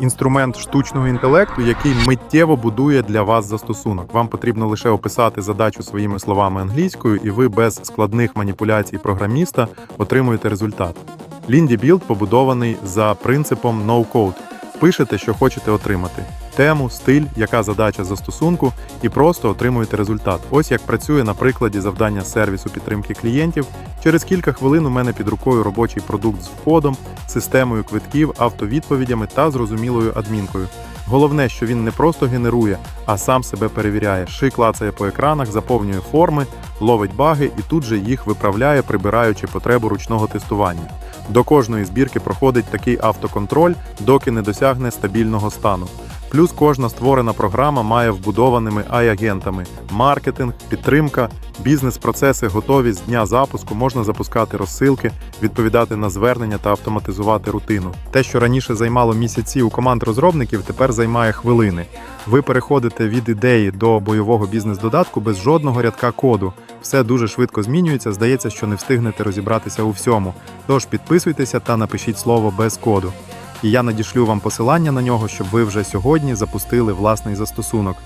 інструмент штучного інтелекту, який миттєво будує для вас застосунок. Вам потрібно лише описати задачу своїми словами англійською, і ви без складних маніпуляцій програміста отримуєте результат. Lindy Build побудований за принципом no-code. Пишете, що хочете отримати. Тему, стиль, яка задача застосунку, і просто отримуєте результат. Ось як працює на прикладі завдання сервісу підтримки клієнтів. Через кілька хвилин у мене під рукою робочий продукт з входом, системою квитків, автовідповідями та зрозумілою адмінкою. Головне, що він не просто генерує, а сам себе перевіряє. Ши клацає по екранах, заповнює форми, ловить баги і тут же їх виправляє, прибираючи потребу ручного тестування. До кожної збірки проходить такий автоконтроль, доки не досягне стабільного стану. Плюс кожна створена програма має вбудованими ай-агентами маркетинг, підтримка, бізнес-процеси готові з дня запуску, можна запускати розсилки, відповідати на звернення та автоматизувати рутину. Те, що раніше займало місяці у команд розробників, тепер займає хвилини. Ви переходите від ідеї до бойового бізнес-додатку без жодного рядка коду. Все дуже швидко змінюється. Здається, що не встигнете розібратися у всьому. Тож підписуйтеся та напишіть слово без коду. І я надішлю вам посилання на нього, щоб ви вже сьогодні запустили власний застосунок.